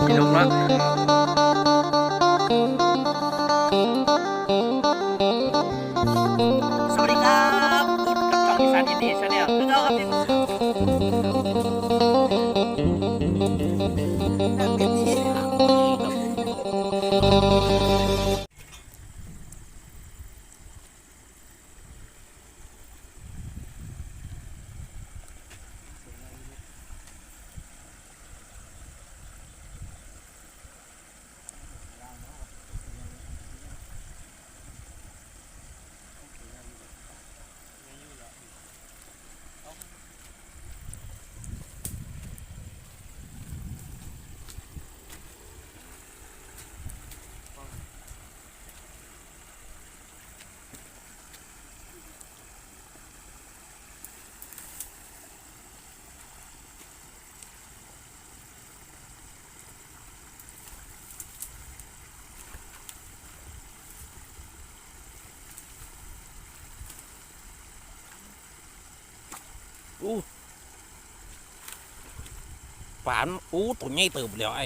พี่นุกเนาะสวัสดีครับพุทธกับช่องอีสานอินดี้ชาแนลคือเราครับที่นั่งเป็นที่ อู้ปานอู้ตัวใหญ่เติบแล้วไอ้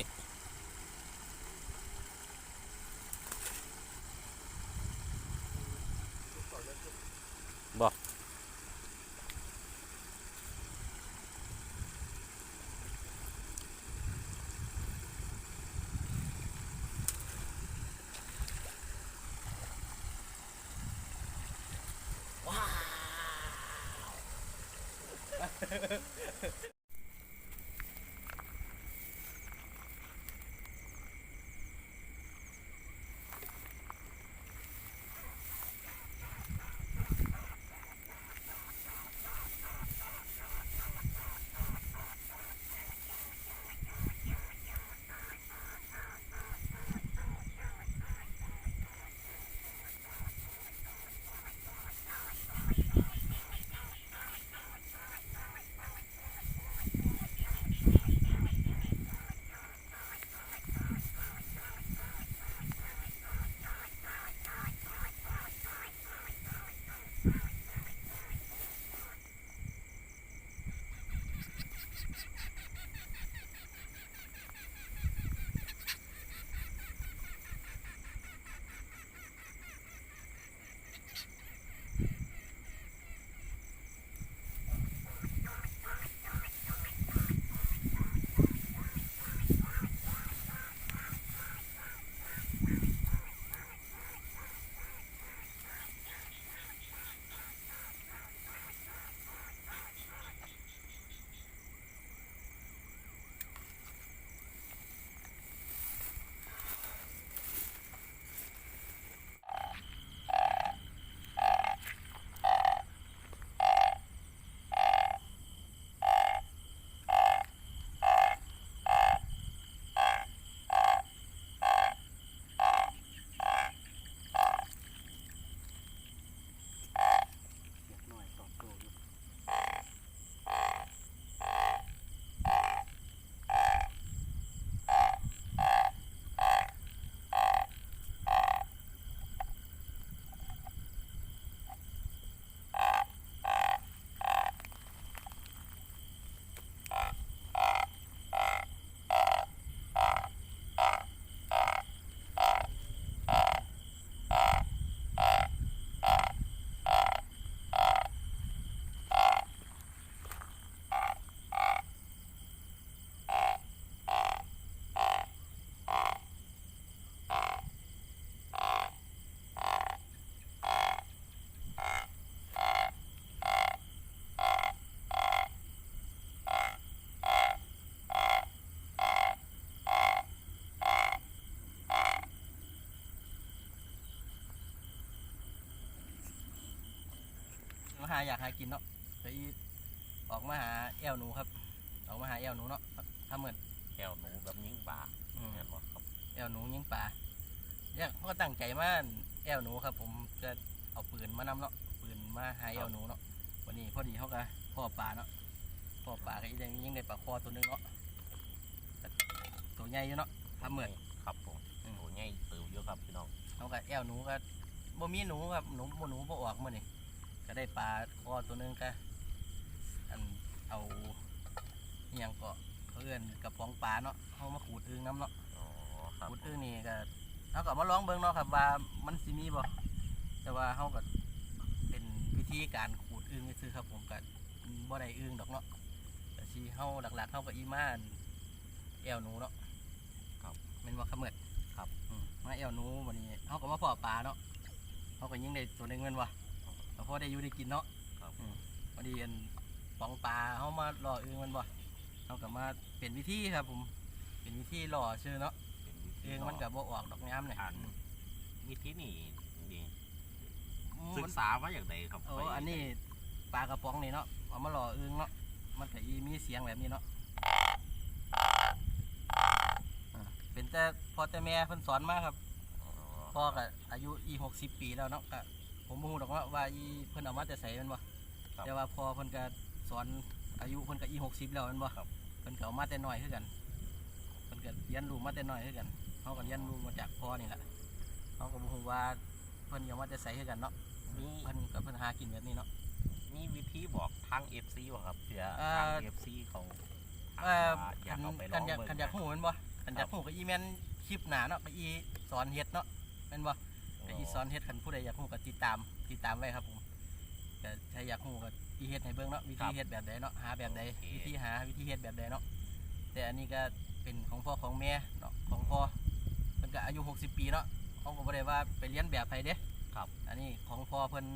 มาหาอยากหากินเนาะไปออกมาหาแอวหนูครับออกมาหาแอวหนูเนาะถ้าเหมือนแก้วหนูแบบยิงป่าอืม เห็นบ่ครับแอวหนูยิงป่าเนี่ยเขาก็ตั้งใจมาแอวหนูครับ ผมจะเอาปืนมานำเนาะปืนมาหาแอวหนูเนาะวันนี้พอดีเขาก็พ่อป่าเนาะพ่อป่าก็ยังยิงได้ปลาคอตัวหนึงเนาะแต่ตัวใหญ่อยู่เนาะถ้าเหมือน ครับผมอืม โอ้ใหญ่เติบเยอะครับพี่น้องเขาก็แอวหนูก็บ่มีหนูครับหนูบ่หนูบ่ออกมื้อนี่ ก็ได้ปลาคอตัวหนึงก็อันเอาอหยังก็เขาเอื้อนกระป๋องปลาเนาะเขามาขูดอึ่งน้ำเนาะอ๋อครับขูดอึ่งนี่ก็เขาก็มาลองเบิ่งเนาะครับว่ามันสิมีบ่แต่ว่าเขาก็เป็นวิธีการขูดอึ่งซื่อๆครับผมก็บ่ได้อึ่งดอกเนาะแต่สิเฮาหลักๆเฮาก็อีมานแอวหนูเนาะครับแม่นว่าขมืดครับอืมมาแอวหนูวันนี้เขาก็มาเพาะปลาเนาะเขาก็ยิงได้ตัวหนึงแม่นว่ ก็พอได้อยู่ได้กินเนาะครับอืมพอดีอันปองปลาเขามาล่ออึ่งแมันบ่เขาก็มาเป็นวิธีครับผมเป็นวิธีล่อชื่อเนาะเป็นวิธีอึ่งมันก็บ่ออกดอกงามเนี่ยอ่านวิธีนี่นี่อืมศึมักน ษาว่าอย่างไรครับโอ้ไปอันนี้ปลากระป๋องนี่เนาะ เอามาล่ออึ่งเนาะ มันก็อีมีเสียงแบบนี้เนาะอ่าเป็นแต่พอแต่แม่เพิ่นสอนมาครับ อ๋อพ่อก็อายุอีหกสิบปีแล้วเนาะก็ ผมบ่ฮู้ดอกว่าว่าอีเพิ่นเอามาแต่ไสแม่นบ่แต่ว่าพ่อเพิ่นก็สอนอายุเพิ่นก็อีหกสิบแล้วแม่นบ่เพิ่นก็เอามาแต่น้อยคือกันเพิ่นก็เรียนรู้มาแต่น้อยคือกันเฮาก็เรียนรู้มาจากพ่อนี่แหละเฮาก็บ่ฮู้ว่าเพิ่นเอามาแต่ไสคือกันเนาะมีเพิ่นก็เพิ่นหากินแบบนี้เนาะ มีวิธีบอกทาง FC บ่ครับเผื่อเอ่อทาง FC เขาถามเอ่อว่าอยาคักนเอาไปลคัอนงอยากเบิ่งคันอยากฮู้แม่นบ่คันอยากฮู้ก็อีแม่นคลิปหน้าเนาะก็อีสอนเฮ็ดเนาะแม่นบ่ ก็อีสอนเฮ็ดคันผู้ใดอยากฮู้ก็ติดตามติดตามไว้ครับผมก็ถ้าอยากฮู้ก็อีเฮ็ดให้เบิ่งเนาะวิธีเฮ็ดแบบใดเนาะหาแบบใดวิธีหาวิธีเฮ็ดแบบใดเนาะแต่อันนี้ก็เป็นของพ่อของแม่เนาะของพ่อเพิ่นก็อายุ 60 ปีเนาะเขาก็บ่ได้ว่าไปเรียนแบบไผเด้ครับ อันนี้ของพ่อเพิ่น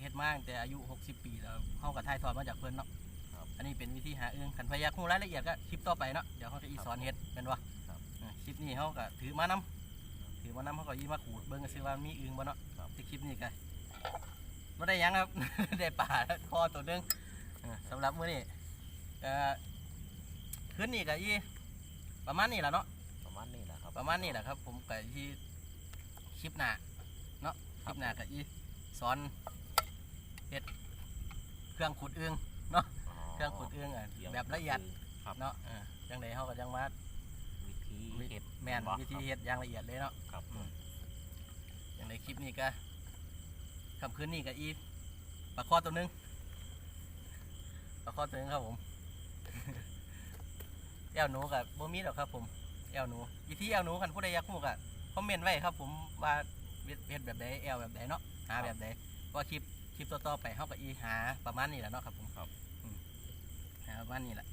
เฮ็ดมาตั้งแต่อายุ 60 ปีแล้วเฮาก็ถ่ายทอดมาจากเพิ่นเนาะครับอันนี้เป็นวิธีหาเอื้องคันใครอยากฮู้รายละเอียดก็คลิปต่อไปเนาะเดี๋ยวเขาจะอีสอนเฮ็ดแม่นบ่ครับเออคลิปนี้เขาก็ถือมานํ ถือมานํเขาก็ยีมาขูดเบิ่งก็สิว่ามีอึ่งบ่เนาะครับที่คลิปนี้ก็ไม่ได้หยังครับ ได้ปลาคอตัวหนึงเออสำหรับมื้อนี้ก็คืนนี้ก็อีประมาณนี้แหละเนาะประมาณนี้แหละครับประมาณนี้แหละครับ ผมก็ที่คลิปหน้าเนาะคลิปหน้าก็อีสอนเฮ็ดเครื่องขุดอึ่งเนาะเครื่องขุดอึ่งอะตรียมแบบละเอียดครับเนาะเออจังไดเขาก็จังมาวิธี เฮ็ดแม่นวิธีเฮ็ดอย่างละเอียดเลยเนาะครับอืมอย่างในคลิปนี้ก็คำคืนนี้ก็อีปลาคอตัวหนึงปลาคอตัวหนึงครับผมแอวหนูกับโบมีดอกครับ ผมแอวหนูวิธีแอวหนูกันผู้ใดอยากรู้ก็คอมเมนต์ไว้ครับ ผมว่าเฮ็ดเฮ็ดแบบใดแอวแบบใดเนาะหาแบบใดเพราะคลิปคลิปต่อๆไปเขาก็อีหาประมาณนี้แหละเนาะครับผมครับอืมหาประมาณนี้แหละ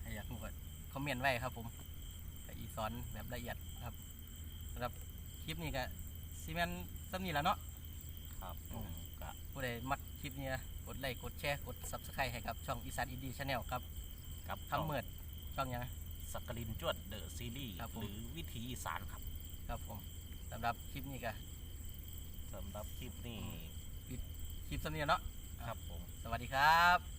ใครอยากรู้ก็คอมเมนต์ไว้ครับผมก็อี สอนแบบละเอียดครับสำหรับคลิปนี้ก็ซีเมนซ้ำนี่แหละเนาะ ครับผมก็ผู้ใดมักคลิปนี้นะกดไลค์กดแชร์กด subscribe ให้กับช่องอีสานอินดี้ชาแนลครับกับคำเมิดช่องหยัง สักกลินจวดเดอะซีรีส์ครับผม หรือวิธีอีสานครับครับผมสำหรับคลิปนี้ก็สำหรับคลิปนี้ คลิปสำเนียงเนาะ ครับผม สวัสดีครับ